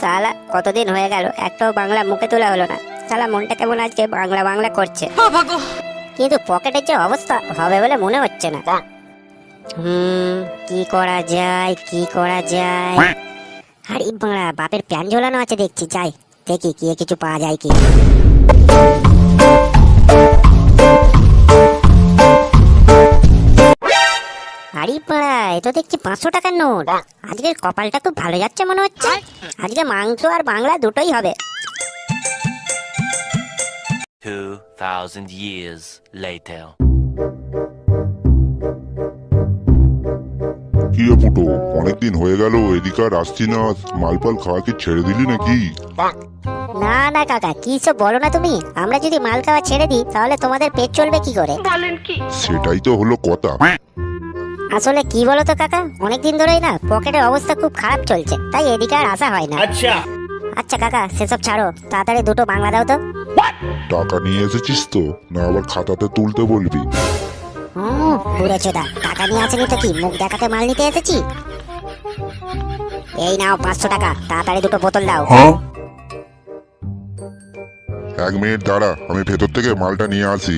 সালা কতদিন হয়ে গেল? একটাও বাংলা মুখে তোলা হলো না। সালা মনটা কেমন আজকে? বাংলা বাংলা করছে। কিন্তু পকেটের যে অবস্থা হবে বলে মনে হচ্ছে না। হুম কি করা যায় কি করা যায়? আর বাংলা বাপের প্যান ঝোলানো আছে দেখছি যাই। দেখি কি কিছু পাওয়া যায় কি? তো দেখছি পাঁচশো টাকার নোট। আজকের কপালটা খুব ভালো যাচ্ছে মনে হচ্ছে। আজকে মাংস আর বাংলা দুটোই হবে। 2,000 কি রে ফুটো? অনেকদিন হয়ে গেল এদিকে আর আসছি না। মালপাল খাওয়া কি ছেড়ে দিলি নাকি? না না কাকা কি সব বলো না তুমি? আমরা যদি মাল খাওয়া ছেড়ে দিই তাহলে তোমাদের পেট চলবে কি করে? সেটাই তো হলো কথা। আসলে কি বলতো কাকা? অনেকদিন ধরেই না পকেটের অবস্থা খুব খারাপ চলছে তাই এদিকে আর আসা হয় না। আচ্ছা। আচ্ছা কাকা সেসব ছাড়ো তাড়াতাড়ি দুটো বাংলা দাও তো। টাকা নিয়ে এসেছিস তো না আবার খাতাতে তুলতে বলবি। পুরো টাকা নিয়ে আসেনি তো কি মুখ দেখাতে মাল নিতে এসেছি? এই নাও পাঁচশো টাকা তাড়াতাড়ি দুটো বোতল দাও। হ্যাঁ? এক মিনিট দাঁড়া আমি ভেতর থেকে মালটা নিয়ে আসি।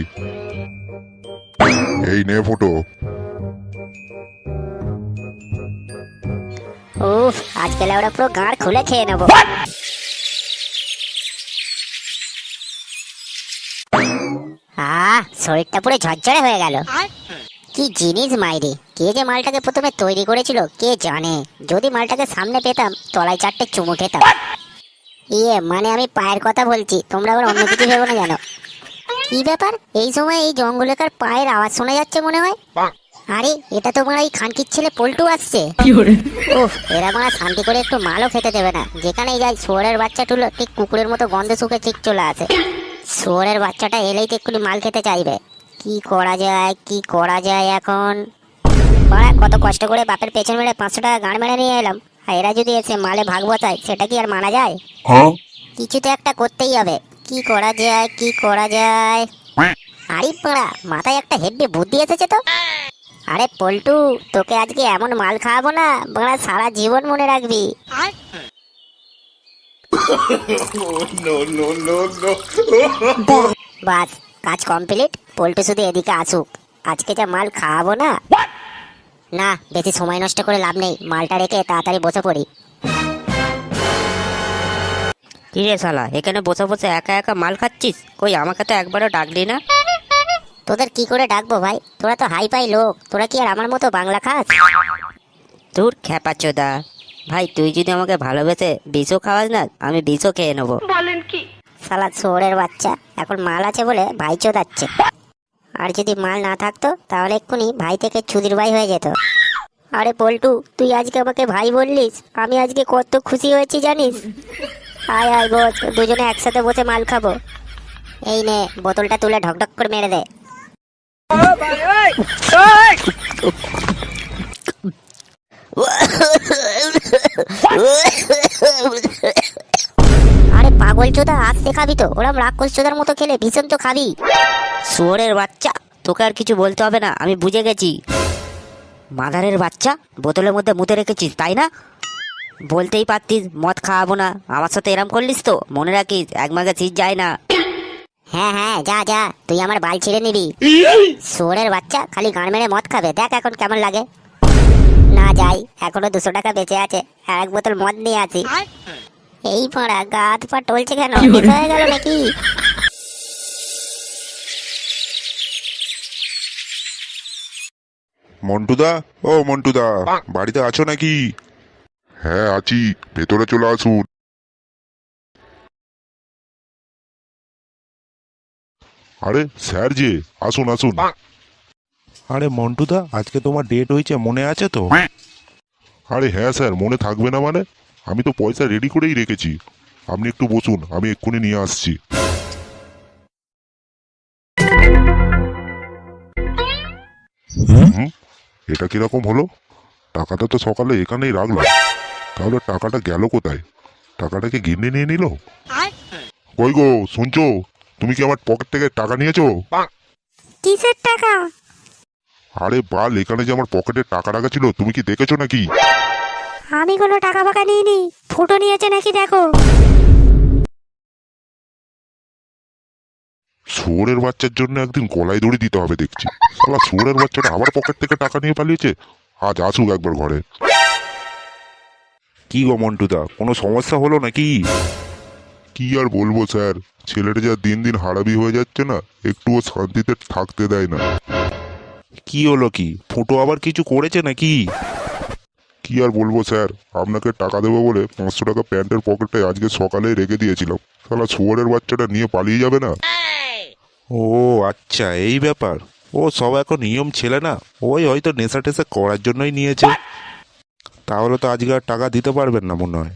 এই নে ফটো। উফ আজকে ওরা পুরো গাঁড় খুলে খেয়ে নেব। আহ শরীরটা পুরো ঝরঝরে হয়ে গেল। কি জিনিস মাইরি কে যে মালটাকে প্রথমে তৈরি করেছিল কে জানে? যদি মালটাকে সামনে পেতাম তলায় চারটে চুমু খেতাম। ইয়ে মানে আমি পায়ের কথা বলছি তোমরা আবার অন্য কিছু ভেবো না জানো। কি ব্যাপার? এই সময় এই জঙ্গলেকার পায়ের আওয়াজ শোনা যাচ্ছে মনে হয়? আরে এটা তো মনে হয় খানকির ছেলে পল্টু আসছে। উফ এরা মানে শান্তি করে একটু মালও খেতে দেবে না। যেখানেই যাই শুয়োরের বাচ্চা টুলো ঠিক কুকুরের মতো গন্ধে শুকে ঠিক চলে আসে। শুয়োরের বাচ্চাটা এলেই তো একটু মাল খেতে চাইবে। কি করা যায় কি করা যায় এখন? বাড়া কত কষ্ট করে বাপের পেছন মেরে পাঁচশো টাকা গান মেরে নিয়ে এলাম। আর এরা যদি এসে মালে ভাগ বসায় সেটা কি আর মানা যায়? কিছু তো একটা করতেই হবে। কি করা যায় কি করা যায়? আরে পাড়া মাথায় একটা হেব্বি বুদ্ধি এসেছে তো। আরে পল্টু, তোকে আজকে এমন মাল খাওয়াবো না, বাড়া সারা জীবন মনে রাখবি। বাস, কাজ কমপ্লিট পল্টু শুধু এদিকে আসুক। আজকে যা মাল খাওয়াবো না। না, বেশি সময় নষ্ট করে লাভ নেই, মালটা রেখে তাড়াতাড়ি বসে পড়ি। কি রে শালা, এখানে বসে বসে একা একা মাল খাচ্ছিস? কই, আমাকে তো একবারও ডাকলি না? তোদের কি করে ডাকবো ভাই? তোরা তো হাই পাই লোক। তোরা কি আর আমার মতো বাংলা খাস? তোর খ্যাপা চোদা ভাই তুই যদি আমাকে ভালোবেসে বিষও খাওয়াস না আমি বিষও খেয়ে নেব। বলেন কি? সালা শোরের বাচ্চা। এখন মাল আছে বলে ভাই চোদাচ্ছে। আর যদি মাল না থাকতো তাহলে এক্ষুনি ভাই থেকে ছুদির ভাই হয়ে যেত। আরে পল্টু তুই আজকে আমাকে ভাই বললিস? আমি আজকে কত খুশি হয়েছি জানিস? আয় আয় বস দুজনে একসাথে বসে মাল খাব। এই নে বোতলটা তুলে ঢকঢক করে মেরে দে। আরে পাগল চোদা আসতে খাবি তো। ওরম রাক্ষস চোদার মতো খেলে ভীষণ তো খাবি। শুয়োরের বাচ্চা, তোকে আর কিছু বলতে হবে না, আমি বুঝে গেছি। মাদারের বাচ্চা, বোতলের মধ্যে মুতে রেখেছিস, তাই না? বলতেই পারতিস, মদ খাওয়াবো না। আমার সাথে এরম করলিস তো, মনে রাখিস এক মাঘে শীত যায় না। হ্যাঁ হ্যাঁ যা যা তুই আমার বাল ছিঁড়ে নিবি। শোরের বাচ্চা খালি গান মেরে মদ খাবে দেখ এখন কেমন লাগে। না যাই এখনও দুশো টাকা বেঁচে আছে আর এক বোতল মদ নিয়ে আছি এই পড়া গা হাত পা টলছে কেন? হয়ে গেল নাকি? মন্টুদা ও মন্টুদা বাড়িতে আছো নাকি? হ্যাঁ আছি ভেতরে চলে আসুন। আরে স্যার যে আসুন আসুন। আরে মন্টুদা আজকে তোমার ডেট হয়েছে মনে আছে তো? আরে হ্যাঁ স্যার মনে থাকবে না মানে? আমি তো পয়সা রেডি করেই রেখেছি। আপনি একটু বসুন আমি এক্ষুনি নিয়ে আসছি। এটা কীরকম হলো? টাকাটা তো সকালে এখানেই রাখলাম। তাহলে টাকাটা গেল কোথায়? টাকাটা কি গিন্নি নিয়ে নিল? কই গো শুনছো? তুমি কি আমার পকেট থেকে টাকা নিয়েছো? কিসের টাকা? আরে বাল এখানে যে আমার পকেটে টাকা রাখা ছিল তুমি কি দেখেছ নাকি? আমি কোনো টাকা ফাকা নিইনি ফুটো নিয়েছে নাকি দেখো। শুয়োরের বাচ্চার জন্য একদিন গলায় দড়ি দিতে হবে দেখছি। শালা শুয়োরের বাচ্চাটা আবার পকেট থেকে টাকা নিয়ে পালিয়েছে? আজ আসুক একবার ঘরে। কি গো মন্টুদা কোনো সমস্যা হলো নাকি? কি আর বলব স্যার? ছেলেটা যা দিন দিন হারাবি হয়ে যাচ্ছে না একটুও শান্তিতে থাকতে দেয় না। কি হলো কি? ফুটো আবার কিছু করেছে নাকি? কি আর বলব স্যার? আপনাকে টাকা দেবো বলে পাঁচশো টাকা প্যান্টের পকেটে আজকে সকালেই রেখে দিয়েছিলাম। শালা শুয়োরের বাচ্চাটা নিয়ে পালিয়ে যাবে না? ও আচ্ছা এই ব্যাপার। ও সব এখন নিয়ম ছেলে না। ওই হয়তো নেশা টেশা করার জন্যই নিয়েছে। তাহলে তো আজকে আর টাকা দিতে পারবেন না মনে হয়।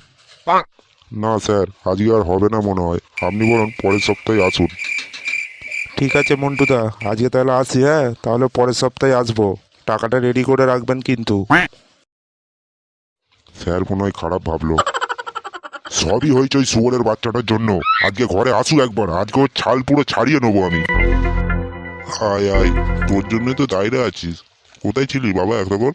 না স্যার আজকে আর হবে না মনে হয়। আপনি বরং পরের সপ্তাহে আসুন। ঠিক আছে মন্টুদা আজকে তাহলে আসি হ্যাঁ? তাহলে পরের সপ্তাহে আসব। টাকাটা রেডি করে রাখবেন কিন্তু। স্যার মনে হয় খারাপ ভাবলো। সবই হয়েছে ওই শুয়োরের বাচ্চাটার জন্য। আজকে ঘরে আসুক একবার আজকে ওর ছাল পুরো ছাড়িয়ে নেব আমি। আয় আয় তোর জন্য তো দায়রা আছিস। কোথায় ছিলি বাবা এতক্ষণ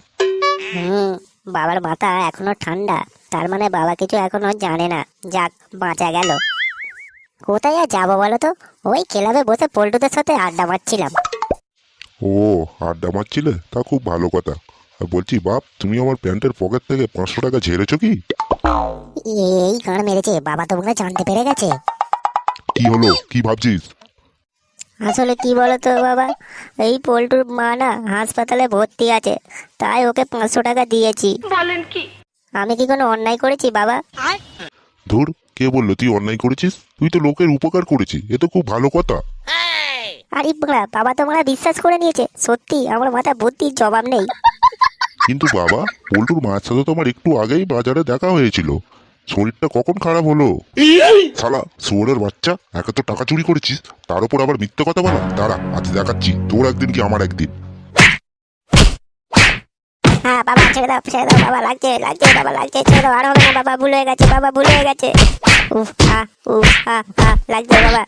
হুম বাবার মাথা এখনও ঠান্ডা। তার মানে বাবা কিছু এখনও জানে না। যাক বাঁচা গেল। কোথায় আর যাব বলো তো? ওই ক্লাবে বসে পল্টুদের সাথে আড্ডা মারছিলাম। ও আড্ডা মারছিলে? তা খুব ভালো কথা। আর বলছি বাপ তুমি আমার প্যান্টের পকেট থেকে পাঁচশো টাকা ঝেড়েছো কি? এই গান মেরেছে? বাবা তো মনে জানতে পেরে গেছে। কি হলো? কি ভাবছিস? আসলে কি বলতো বাবা? এই পল্টুর মা না হাসপাতালে ভর্তি আছে। তাই ওকে পাঁচশো টাকা দিয়েছি। বলেন কি? আমি কি কোনো অন্যায় করেছি বাবা? ধুর কে বলল তুই অন্যায় করেছিস? তুই তো লোকের উপকার করেছিস এ তো খুব ভালো কথা। আরে বাবা বাবা তো বিশ্বাস করে নিয়েছে। সত্যি আমার মাথায় বুদ্ধির জবাব নেই। কিন্তু বাবা পল্টুর মায়ের সাথে তো আমার একটু আগেই বাজারে দেখা হয়েছিল। শরীরটা কখন খারাপ হলো? শালা শুয়োরের বাচ্চা একে তো টাকা চুরি করেছিস। তার উপর আবার মিথ্যে কথা বলা। দাঁড়া আজ দেখাচ্ছি তোর একদিন কি আমার একদিন? হ্যাঁ বাবা, ছেড়ে দাও ছেড়ে দাও, বাবা, লাগছে লাগছে, বাবা, লাগছে, ছেড়ে দাও, আর বাবা, ভুল হয়ে গেছে, বাবা, ভুল হয়ে গেছে। উফ হা উফ হা হা লাগছে, বাবা।